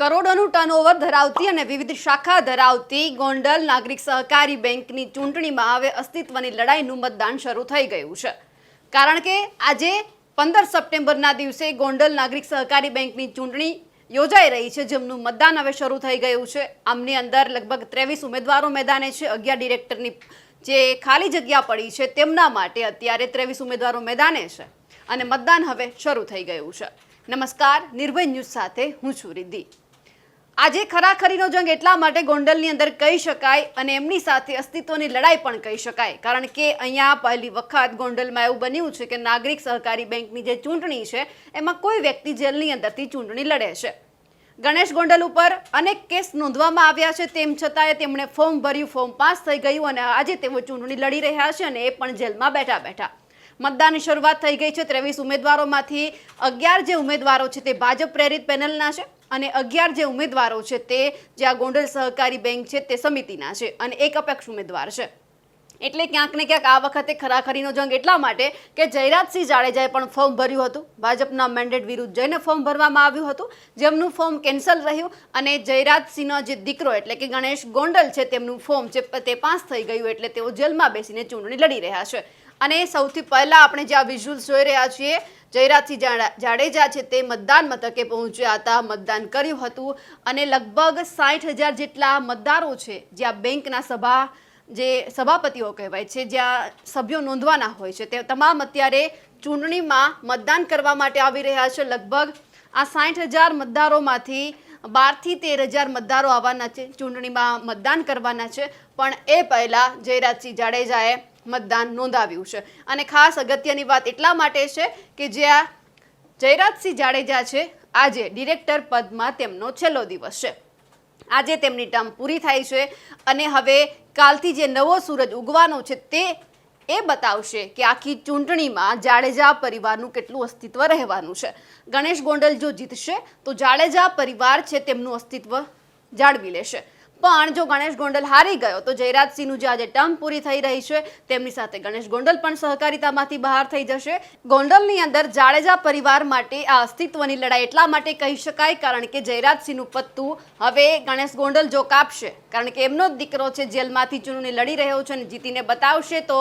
કરોડોનું turnover ધરાવતી અને વિવિધ શાખા ધરાવતી ગોંડલ નાગરિક સહકારી બેંકની ચૂંટણીમાં હવે અસ્તિત્વની લડાઈનું મતદાન શરૂ થઈ ગયું છે. કારણ કે આજે પંદર સપ્ટેમ્બરના દિવસે ગોંડલ નાગરિક સહકારી બેંકની ચૂંટણી યોજાઈ રહી છે, જેમનું મતદાન હવે શરૂ થઈ ગયું છે. આમની અંદર લગભગ ત્રેવીસ ઉમેદવારો મેદાને છે. અગિયાર ડિરેક્ટરની જે ખાલી જગ્યા પડી છે, તેમના માટે અત્યારે ત્રેવીસ ઉમેદવારો મેદાને છે અને મતદાન હવે શરૂ થઈ ગયું છે. નમસ્કાર, નિર્ભય ન્યૂઝ સાથે હું છું રિદ્ધિ. આજે ખરાખરીનો જંગ એટલા માટે ગોંડલની અંદર કહી શકાય અને એમની સાથે અસ્તિત્વની લડાઈ પણ કહી શકાય. કારણ કે અહીંયા પહેલી વખત ગોંડલમાં એવું બન્યું છે કે નાગરિક સહકારી બેંકની જે ચૂંટણી છે, એમાં કોઈ વ્યક્તિ જેલની અંદરથી ચૂંટણી લડે છે. ગણેશ ગોંડલ ઉપર અનેક કેસ નોંધવામાં આવ્યા છે, તેમ છતાંય તેમણે ફોર્મ ભર્યું, ફોર્મ પાસ થઈ ગયું અને આજે તેઓ ચૂંટણી લડી રહ્યા છે અને એ પણ જેલમાં બેઠા બેઠા. મતદાનની શરૂઆત થઈ ગઈ છે, ત્રેવીસ ઉમેદવારોમાંથી અગિયાર જે ઉમેદવારો છે તે ભાજપ પ્રેરિત પેનલના છે. અને અગિયાર જે ઉમેદવારો છે તે જે આ ગોંડલ સહકારી બેંક છે તે સમિતિના છે અને એક અપેક્ષ ઉમેદવાર છે. એટલે ક્યાંક ને ક્યાંક આ વખતે ખરાખરીનો જંગ એટલા માટે કે જયરાજસિંહ જાડેજાએ પણ ફોર્મ ભર્યું હતું. ભાજપના મેન્ડેટ વિરુદ્ધ જઈને ફોર્મ ભરવામાં આવ્યું હતું. જેમનું ફોર્મ કેન્સલ રહ્યું અને જયરાજસિંહનો જે દીકરો એટલે કે ગણેશ ગોંડલ છે તેમનું ફોર્મ છે તે પાસ થઈ ગયું એટલે તેઓ જેલમાં બેસીને ચૂંટણી લડી રહ્યા છે. અને સૌથી પહેલા આપણે જે આ વિઝ્યુઅલ્સ જોઈ રહ્યા છીએ, જયરાજસિંહ જાડા- જાડેજા છે તે મતદાન મથકે પહોંચ્યા હતા, મતદાન કર્યું હતું અને લગભગ સાઠ હજાર જેટલા મતદારો છે જ્યાં બેંકના સભા જે સભાપતિઓ કહેવાય છે જ્યાં સભ્યો નોંધવાના હોય છે. તે તમામ અત્યારે ચૂંટણીમાં મતદાન કરવા માટે આવી રહ્યા છે. લગભગ આ સાઠ હજાર મતદારોમાંથી બારથી તેર હજાર મતદારો આવવાના છે, ચૂંટણીમાં મતદાન કરવાના છે. પણ એ પહેલાં જયરાજસિંહ જાડેજાએ મતદાન નોંધાવ્યું છે. અને ખાસ અગત્યની વાત એટલા માટે છે કે જ્યાં જયરાજસિંહ જાડેજા છે, આજે ડિરેક્ટર પદમાં તેમનો છેલ્લો દિવસ છે. આજે તેમની ટર્મ પૂરી થાય છે અને હવે કાલથી જે નવો સૂરજ ઉગવાનો છે તે એ બતાવશે કે આખી ચૂંટણીમાં જાડેજા પરિવારનું કેટલું અસ્તિત્વ રહેવાનું છે. ગણેશ ગોંડલ જો જીતશે, તો જાડેજા પરિવાર છે, તેમનું અસ્તિત્વ જાળવી લેશે. પણ જો ગણેશ ગોંડલ હારી ગયો, તો જયરાજસિંહનું જે આજે ટર્મ પૂરી થઈ રહી છે, તેમની સાથે ગણેશ ગોંડલ પણ સહકારિતામાંથી બહાર થઈ જશે. ગોંડલની અંદર જાડેજા પરિવાર માટે આ અસ્તિત્વની લડાઈ એટલા માટે કહી શકાય, કારણ કે જયરાજસિંહનું પત્તું હવે ગણેશ ગોંડલ જો કાપશે, કારણ કે એમનો જ દીકરો છે, જેલમાંથી ચૂંટણી લડી રહ્યો છે અને જીતીને બતાવશે, તો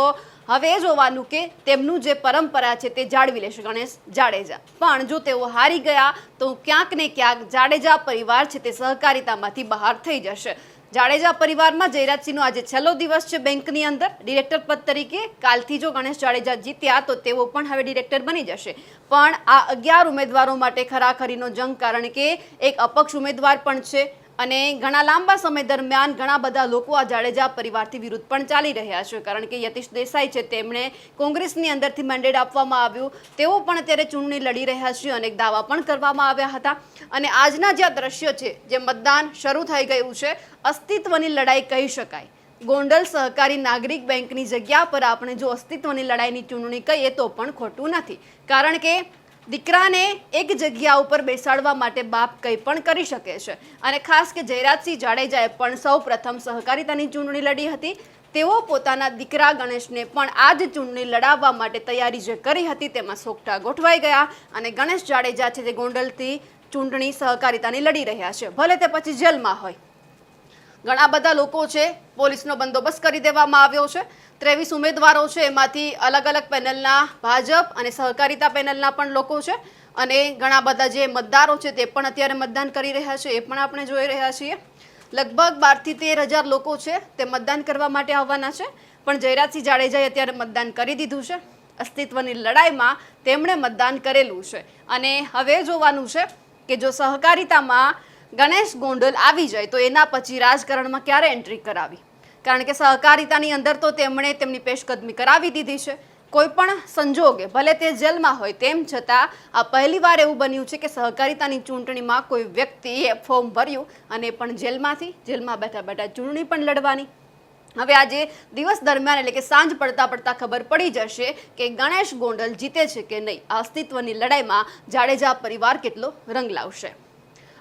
હવે જોવાનું કે તેમનું જે પરંપરા છે તે જાળવી લેશે ગણેશ જાડેજા. પણ જો તેઓ હારી ગયા, તો ક્યાંક ને ક્યાંક જાડેજા પરિવાર છે તે સહકારિતામાંથી બહાર થઈ જશે. જાડેજા પરિવારમાં જયરાજસિંહનો આજે છેલ્લો દિવસ છે બેંકની અંદર. ડિરેક્ટર પદ તરીકે કાલથી જો ગણેશ જાડેજા જીત્યા, તો તેઓ પણ હવે ડિરેક્ટર બની જશે. પણ આ અગિયાર ઉમેદવારો માટે ખરાખરીનો જંગ, કારણ કે એક અપક્ષ ઉમેદવાર પણ છે. અને ઘણા લાંબા સમય દરમિયાન ઘણા બધા લોકો આ જાડેજા પરિવારથી વિરુદ્ધ પણ ચાલી રહ્યા છે. કારણ કે યતીશ દેસાઈ છે, તેમણે કોંગ્રેસની અંદરથી મેન્ડેટ આપવામાં આવ્યું. તેઓ પણ અત્યારે ચૂંટણી લડી રહ્યા છે અનેક દાવા પણ કરવામાં આવ્યા હતા. અને આજના જે દ્રશ્ય છે, જે મતદાન શરૂ થઈ ગયું છે, અસ્તિત્વની લડાઈ કહી શકાય. ગોંડલ સહકારી નાગરિક બેંકની જગ્યા પર આપણે જો અસ્તિત્વની લડાઈની ચૂંટણી કહીએ તો પણ ખોટું નથી. કારણ કે દીકરાને એક જગ્યા ઉપર બેસાડવા માટે બાપ કંઈ પણ કરી શકે છે. અને ખાસ કે જયરાજસિંહ જાડેજાએ પણ સૌ પ્રથમ સહકારિતાની ચૂંટણી લડી હતી. તેઓ પોતાના દીકરા ગણેશને પણ આ જ ચૂંટણી લડાવવા માટે તૈયારી જે કરી હતી તેમાં સોગટા ગોઠવાઈ ગયા અને ગણેશ જાડેજા છે તે ગોંડલથી ચૂંટણી સહકારિતાની લડી રહ્યા છે. ભલે તે પછી જેલમાં હોય. ઘણા બધા લોકો છે, પોલીસનો બંદોબસ્ત કરી દેવામાં આવ્યો છે. ત્રેવીસ ઉમેદવારો છે. એમાંથી અલગ અલગ પેનલના ભાજપ અને સહકારિતા પેનલના પણ લોકો છે. અને ઘણા બધા જે મતદારો છે તે પણ અત્યારે મતદાન કરી રહ્યા છે. એ પણ આપણે જોઈ રહ્યા છીએ. લગભગ બારથી તેર હજાર લોકો છે તે મતદાન કરવા માટે આવવાના છે. પણ જયરાજસિંહ જાડેજાએ અત્યારે મતદાન કરી દીધું છે. અસ્તિત્વની લડાઈમાં તેમણે મતદાન કરેલું છે. અને હવે જોવાનું છે કે જો સહકારિતામાં ગણેશ ગોંડલ આવી જાય તો એના પછી રાજકારણમાં ક્યારે એન્ટ્રી કરાવી? કારણ કે સહકારિતાની અંદર તો તેમણે તેમની પેશકદમી કરાવી દીધી છે. કોઈપણ સંજોગે, ભલે તે જેલમાં હોય, તેમ છતાં આ પહેલીવાર એવું બન્યું છે કે સહકારિતાની ચૂંટણીમાં કોઈ વ્યક્તિએ ફોર્મ ભર્યું અને પણ જેલમાંથી, જેલમાં બેઠા બેઠા ચૂંટણી પણ લડવાની. હવે આજે દિવસ દરમિયાન એટલે કે સાંજ પડતા પડતા ખબર પડી જશે કે ગણેશ ગોંડલ જીતે છે કે નહીં. અસ્તિત્વની લડાઈમાં જાડેજા પરિવાર કેટલો રંગ લાવશે.